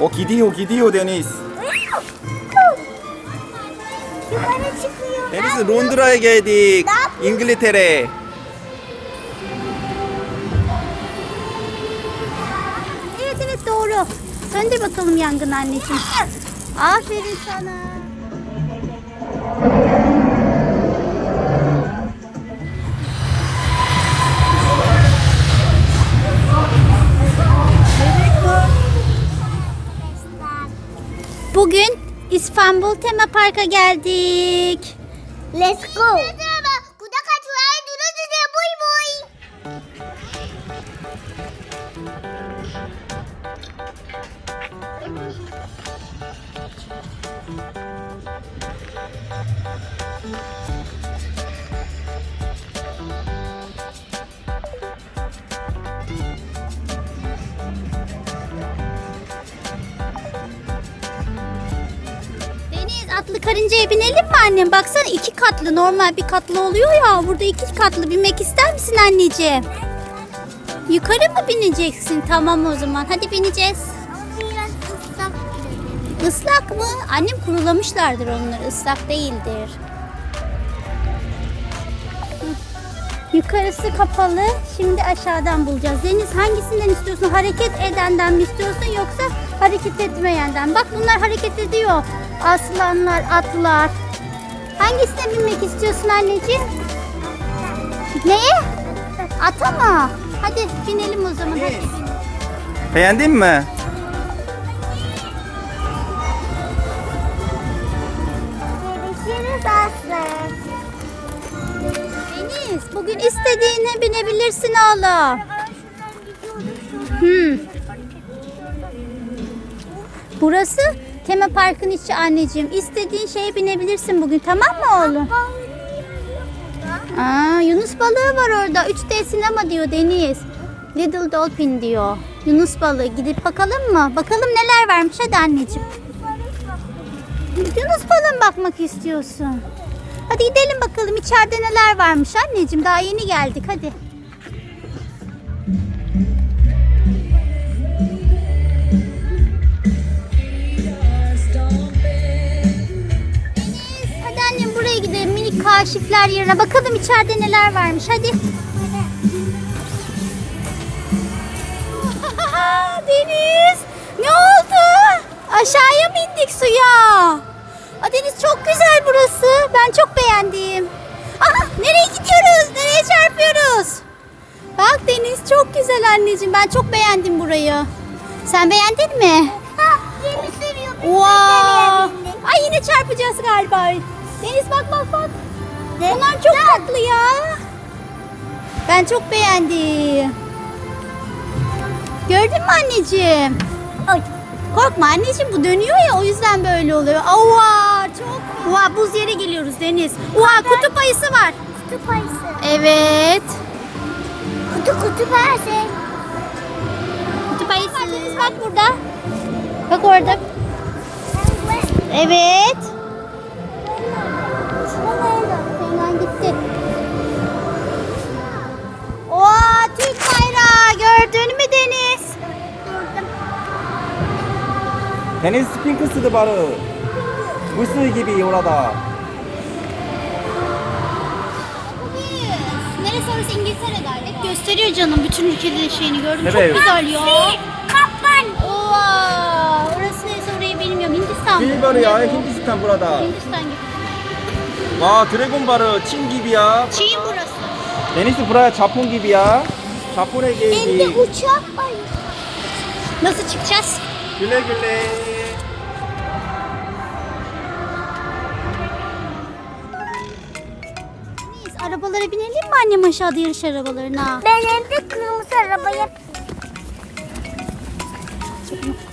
O gidiyor gidiyor Deniz. Yukarı çıkıyor. Deniz Londra'ya geldik. İngiltere. Evet evet doğru. Söndür bakalım yangın anneciğim. Aferin sana. Bugün İstanbul Tema Park'a geldik. Let's go. Deniz atlı karıncaya binelim mi annem? Baksana iki katlı normal bir katlı oluyor ya. Burada iki katlı binmek ister misin anneciğim? Yukarı mı bineceksin? Tamam o zaman. Hadi bineceğiz. Islak mı? Annem kurulamışlardır onları. Islak değildir. Yukarısı kapalı. Şimdi aşağıdan bulacağız. Deniz hangisinden istiyorsun? Hareket edenden mi istiyorsun yoksa hareket etmeyenden? Bak bunlar hareket ediyor. Aslanlar, atlar. Hangisine binmek istiyorsun anneciğim? Neye? Ata mı? Hadi binelim o zaman. Hadi. Beğendin mi? Deniz bugün istediğine binebilirsin oğlum. Hmm. Burası tema parkın içi anneciğim. İstediğin şeye binebilirsin bugün tamam mı oğlum? Aa, Yunus balığı var orada. 3D sinema diyor Deniz. Little Dolphin diyor. Yunus balığı. Gidip bakalım mı? Bakalım neler varmış hadi anneciğim. Yunus balığı bakmak istiyorsun? Hadi gidelim bakalım içeride neler varmış anneciğim. Daha yeni geldik hadi. Kaşifler yerine. Bakalım içeride neler varmış. Hadi. Deniz ne oldu? Aşağıya mı indik suya? Aa, Deniz çok güzel burası. Ben çok beğendim. Aa, nereye gidiyoruz? Nereye çarpıyoruz? Bak Deniz çok güzel anneciğim. Ben çok beğendim burayı. Sen beğendin mi? Ha, yeni sürüyor. Wow. Ay yine çarpacağız galiba. Deniz bak bak bak. Bunlar çok tatlı ya. Ben çok beğendim. Gördün mü anneciğim? Ay, korkma anneciğim bu dönüyor ya o yüzden böyle oluyor. Aa, çok. Oha, buz yere geliyoruz Deniz. Oha, kutup ayısı var. Kutup ayısı. Evet. Kutu kutu verse. Kutup ayısı. Bak burada. Bak orada. Evet. Gördün mü Deniz? Deniz 핑크스드 바르. 물쓰기 gibi orada. Neresi orası İngiltere galiba. Gösteriyor canım bütün ülkelerin şeyini gördüm. Evet. Çok güzel ya. Kaplan. Oha. Orası neresi orayı bilmiyorum. Hindistan mı? 길 바르야 힌디스탄 burada. Hindistan gibi. 와 드래곤 바르 친 gib이야. Çin burası. 데니스 브라야 자폰 gib이야. Çapura Hem de uçak. Nasıl çıkacağız? Güle güle. Biz arabalara binelim mi annem aşağıda yarış arabalarına? Ben hem kırmızı arabaya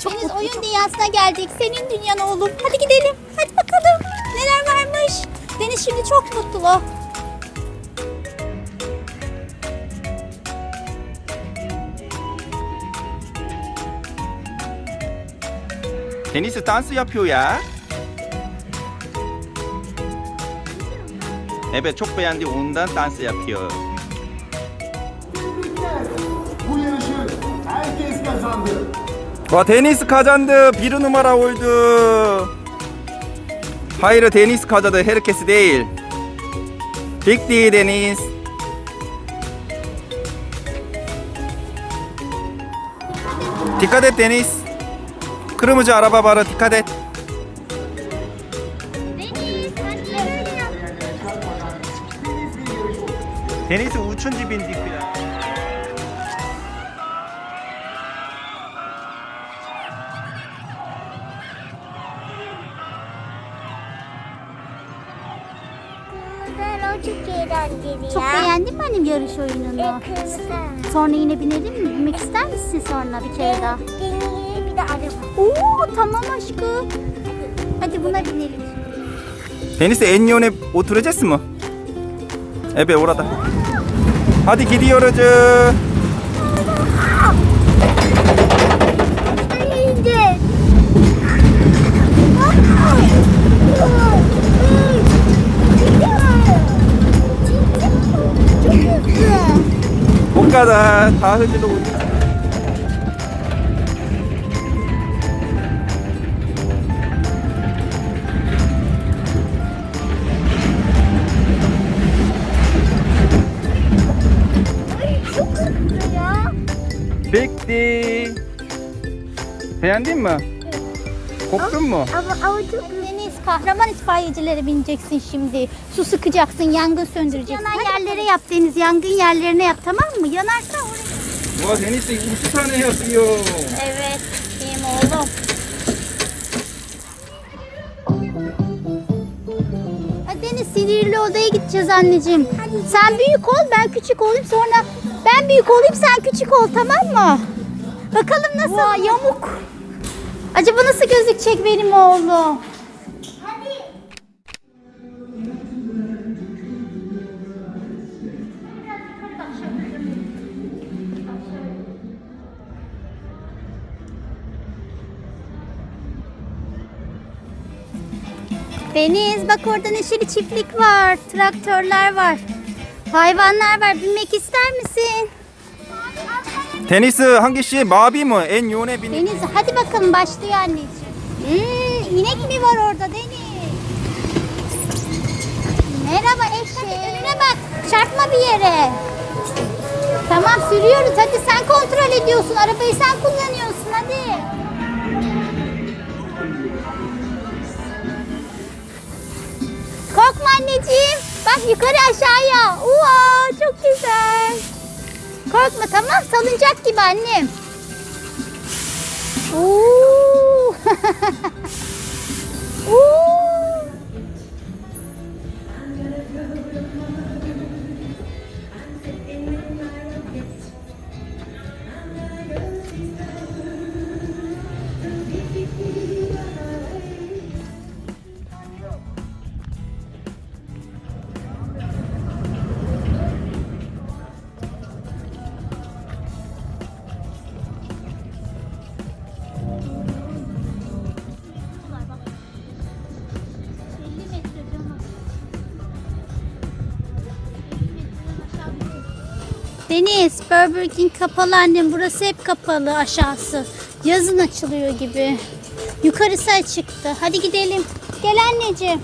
Deniz oyun dünyasına geldik. Senin dünyan oğlum. Hadi gidelim. Hadi bakalım. Neler varmış. Deniz şimdi çok mutlu. Oh. 데니스 ondan dans yapıyor. Bu yarışı herkes kazandı. 와 데니스 카잔드 비르 누마라 올드 하이르 데니스 카자드 헤르케스 데일 빅디 데니스 디카데 데니스 Kırmızı araba var dikkat et. Deniz uçunca bindik biraz. Çok beğendin mi hani annem yarış oyununu? Sonra yine binelim mi? Binmek ister misin sonra bir kere daha? Oo tamam aşkım. Hadi buna binelim. 데니스 엔니온에 오투레제스 뭐 에베 오라다 하디 기디오르즈 İndir. Çok hızlı. Bitti. Beğendin mi? Koptun mu? Ama, ama çok Deniz kahraman itfaiyecilere bineceksin şimdi. Su sıkacaksın, yangın söndüreceksin. Yanan yerlere yap Deniz, yangın yerlerine yap tamam mı? Yanarsa oraya. Vay Deniz de iki tane yapıyor. Evet, benim oğlum. Hadi Deniz sinirli odaya gideceğiz anneciğim. Sen büyük ol, ben küçük olayım sonra ben büyük olayım, sen küçük ol tamam mı? Bakalım nasıl? Vay yamuk. Acaba nasıl gözükecek benim oğlum? Deniz bak orada neşeli çiftlik var. Traktörler var. Hayvanlar var. Binmek ister misin? Tenisi hangisi? Babi mi? En yöne bin. Deniz hadi bakalım başlıyor anneciğim. Hmm, inek mi var orada Deniz? Merhaba eşek. Önüne bak. Çarpma bir yere. Tamam sürüyoruz. Hadi sen kontrol ediyorsun. Arabayı sen kullanıyorsun. Hadi. Korkma anneciğim. Bak yukarı aşağıya. Uaa çok güzel. Korkma tamam salıncak gibi annem. Oo. Deniz, Burger King kapalı annem. Burası hep kapalı aşağısı. Yazın açılıyor gibi. Yukarısı açıktı. Hadi gidelim. Gel anneciğim.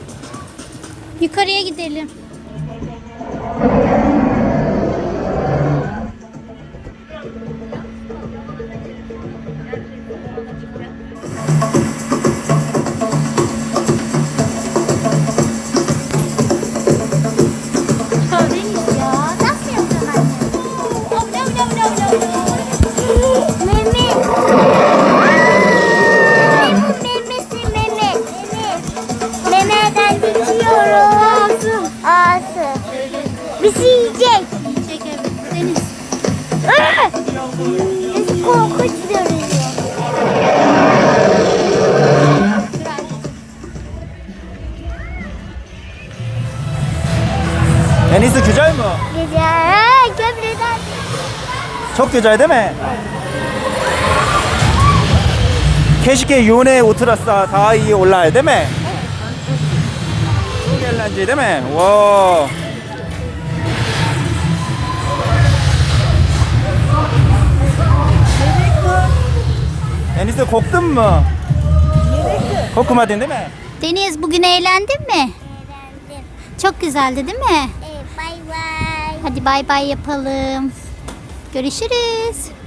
Yukarıya gidelim. Bizi yiyecek. Yiyecek evet. Deniz. Ah! Biz korkunç görünüyor. Deniz uçacak mı? Güzel. Gömleden. Çok güzel değil mi? Keşke yuneye otursa daha iyi olay değil mi? Çok eğlenceli değil mi? Wow. Deniz Denize korktun mu? Korkmadın değil mi? Deniz bugün eğlendin mi? Eğlendim. Çok güzeldi değil mi? Evet, bay bay. Hadi bay bay yapalım. Görüşürüz.